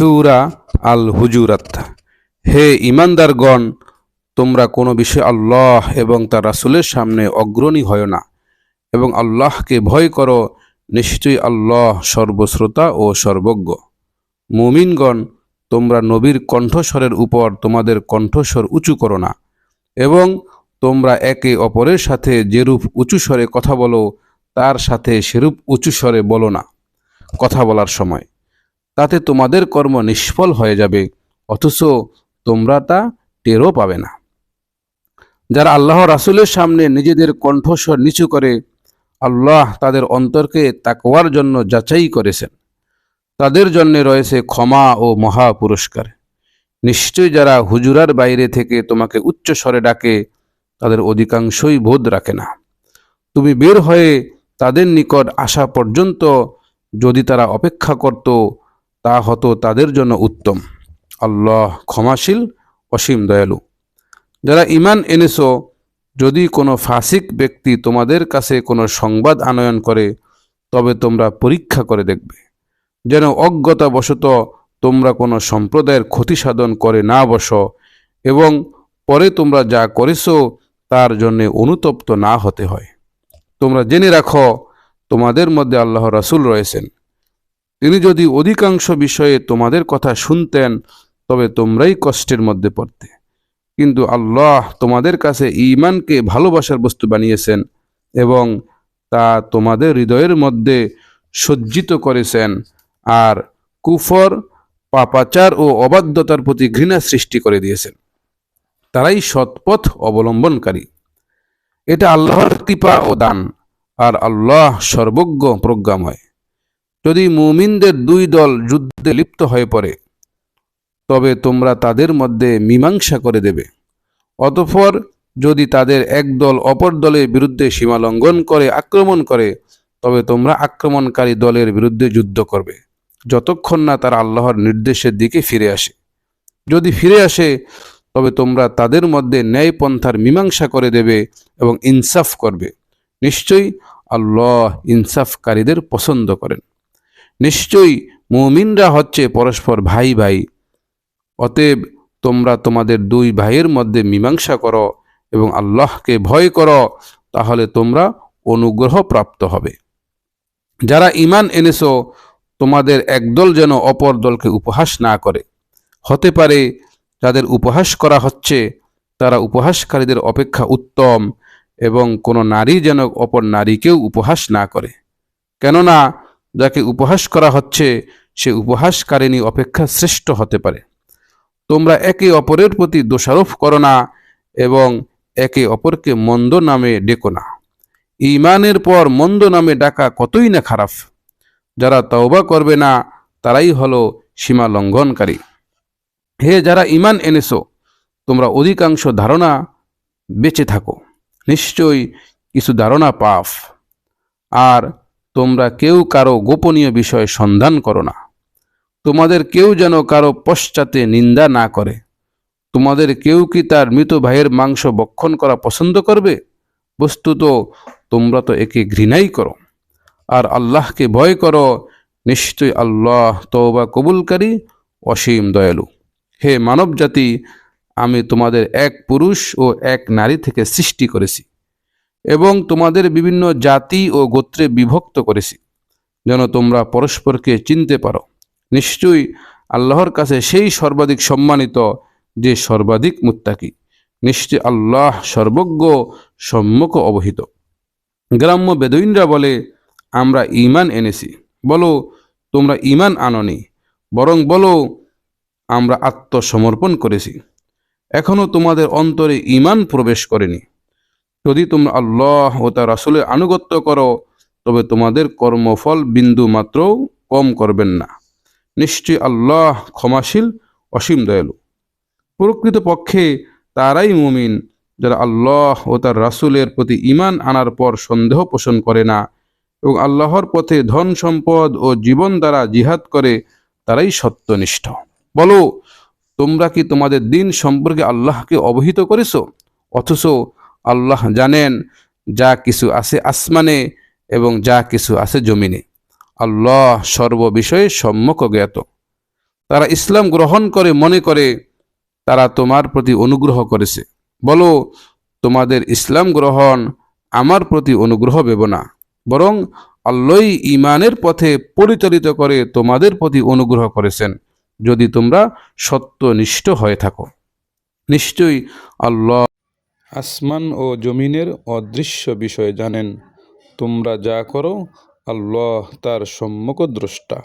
সুরা আল হুজুরাত হে ইমানদারগণ তোমরা কোনো বিষয়ে আল্লাহ এবং তার রাসুলের সামনে অগ্রণী হয় না এবং আল্লাহকে ভয় করো, নিশ্চয়ই আল্লাহ সর্বশ্রোতা ও সর্বজ্ঞ। মুমিনগণ, তোমরা নবীর কণ্ঠস্বরের উপর তোমাদের কণ্ঠস্বর উঁচু করো না এবং তোমরা একে অপরের সাথে যেরূপ উঁচু স্বরে কথা বলো, তার সাথে সেরূপ উঁচু স্বরে বলো না। কথা বলার সময় তাতে তোমাদের কর্ম নিষ্ফল হয়ে যাবে, অথচ তোমরা তা টেরও পাবে না। যারা আল্লাহ রাসুলের সামনে নিজেদের কণ্ঠস্বর নিচু করে, আল্লাহ তাদের অন্তরকে তাকওয়ার জন্য যাচাই করেছেন। তাদের জন্য রয়েছে ক্ষমা ও মহা পুরস্কার নিশ্চয়ই যারা হুজুরার বাইরে থেকে তোমাকে উচ্চ স্বরে ডাকে, তাদের অধিকাংশই বোধ রাখে না। তুমি বের হয়ে তাদের নিকট আসা পর্যন্ত যদি তারা অপেক্ষা করত তা হতো তাদের জন্য উত্তম। আল্লাহ ক্ষমাশীল, অসীম দয়ালু। যারা ইমান এনেছো, যদি কোনো ফাসিক ব্যক্তি তোমাদের কাছে কোনো সংবাদ আনয়ন করে, তবে তোমরা পরীক্ষা করে দেখবে। যেন অজ্ঞতাবশত তোমরা কোনো সম্প্রদায়ের ক্ষতি সাধন করে না বস, এবং পরে তোমরা যা করেছ, তার জন্যে অনুতপ্ত না হতে হয়। তোমরা জেনে রাখো, তোমাদের মধ্যে আল্লাহ রাসূল রয়েছেন। তিনি যদি অধিকাংশ বিষয়ে তোমাদের কথা শুনতেন, তবে তোমরাই কষ্টের মধ্যে পড়তে। কিন্তু আল্লাহ তোমাদের কাছে ইমানকে ভালোবাসার বস্তু বানিয়েছেন এবং তা তোমাদের হৃদয়ের মধ্যে সজ্জিত করেছেন আর কুফর, পাপাচার ও অবাধ্যতার প্রতি ঘৃণা সৃষ্টি করে দিয়েছেন। তারাই সৎপথ অবলম্বনকারী। এটা আল্লাহর কৃপা ও দান, আর আল্লাহ সর্বজ্ঞ প্রজ্ঞাময়। যদি মুমিনদের দুই দল যুদ্ধে লিপ্ত হয়ে পড়ে, তবে তোমরা তাদের মধ্যে মীমাংসা করে দেবে। অতঃপর যদি তাদের এক দল অপর দলের বিরুদ্ধে সীমা লঙ্ঘন করে, আক্রমণ করে, তবে তোমরা আক্রমণকারী দলের বিরুদ্ধে যুদ্ধ করবে, যতক্ষণ না তারা আল্লাহর নির্দেশের দিকে ফিরে আসে। যদি ফিরে আসে, তবে তোমরা তাদের মধ্যে ন্যায় পন্থার মীমাংসা করে দেবে এবং ইনসাফ করবে। নিশ্চয়ই আল্লাহ ইনসাফকারীদের পছন্দ করেন। নিশ্চয়ই মুমিনরা হচ্ছে পরস্পর ভাই ভাই। অতএব তোমরা তোমাদের দুই ভাইয়ের মধ্যে মীমাংসা করো এবং আল্লাহকে ভয় করো, তাহলে তোমরা অনুগ্রহ প্রাপ্ত হবে। যারা ইমান এনেছো, তোমাদের একদল যেন অপর দলকে উপহাস না করে। হতে পারে যাদের উপহাস করা হচ্ছে, তারা উপহাসকারীদের অপেক্ষা উত্তম এবং কোনো নারী যেন অপর নারীকেও উপহাস না করে। কেননা যাকে উপহাস করা হচ্ছে, সে উপহাসকারিণী অপেক্ষা শ্রেষ্ঠ হতে পারে। তোমরা একে অপরের প্রতি দোষারোপ করো না এবং একে অপরকে মন্দ নামে ডেকো না। ইমানের পর মন্দ নামে ডাকা কতই না খারাপ। যারা তওবা করবে না, তারাই হলো সীমা লঙ্ঘনকারী। হে যারা ইমান এনেছো, তোমরা অধিকাংশ ধারণা বেঁচে থাকো। নিশ্চয়ই কিছু ধারণা পাফ। আর তোমরা কেউ কারও গোপনীয় বিষয়ে সন্ধান করো না। তোমাদের কেউ যেন কারও পশ্চাতে নিন্দা না করে। তোমাদের কেউ কি তার মৃত ভাইয়ের মাংস বক্ষণ করা পছন্দ করবে? বস্তুত তোমরা তো একে ঘৃণাই করো। আর আল্লাহকে ভয় করো নিশ্চয়ই আল্লাহ তওবা কবুলকারী, অসীম দয়ালু। হে মানব জাতি আমি তোমাদের এক পুরুষ ও এক নারী থেকে সৃষ্টি করেছি। এবং তোমাদের বিভিন্ন জাতি ও গোত্রে বিভক্ত করেছি, যেন তোমরা পরস্পরকে চিনতে পারো। নিশ্চয়ই আল্লাহর কাছে সেই সর্বাধিক সম্মানিত যে সর্বাধিক মুত্তাকি, নিশ্চয় আল্লাহ সর্বজ্ঞ, সম্মুখ অবহিত। গ্রাম্য বেদুইনরা বলে, আমরা ইমান এনেছি। বলো, তোমরা ইমান আননি, বরং বলো, আমরা আত্মসমর্পণ করেছি। এখনও তোমাদের অন্তরে ইমান প্রবেশ করেনি। যদি তোমরা আল্লাহ ও তার রাসুলের আনুগত্য করো, তবে তোমাদের কর্মফল বিন্দু মাত্রও কম করবেন না। নিশ্চয় আল্লাহ ক্ষমাশীল, অসীম দয়ালু। প্রকৃতপক্ষে তারাই মুমিন যারা আল্লাহ ও তার রাসুলের প্রতি ইমান আনার পর সন্দেহ পোষণ করে না এবং আল্লাহর পথে ধন সম্পদ ও জীবন দ্বারা জিহাদ করে, তারাই সত্যনিষ্ঠ। বলো, তোমরা কি তোমাদের দিন সম্পর্কে আল্লাহকে অবহিত করেছ? অথচ আল্লাহ জানেন, যা কিছু আছে আসমানে এবং যা কিছু আছে জমিনে। আল্লাহ সর্ববিষয়ে সম্মুখ জ্ঞাত। তারা ইসলাম গ্রহণ করে, মনে করে, তারা তোমার প্রতি অনুগ্রহ করেছে। বলো, তোমাদের ইসলাম গ্রহণ আমার প্রতি অনুগ্রহ ভেব না, বরং আল্লাহ ইমানের পথে পরিচালিত করে তোমাদের প্রতি অনুগ্রহ করেছেন। যদি তোমরা সত্যনিষ্ঠ হয়ে থাকো, নিশ্চয়ই আল্লাহ আসমান ও জমিনের অদৃশ্য বিষয় জানেন। তোমরা যা করো আল্লাহ তার সম্মুখ দ্রষ্টা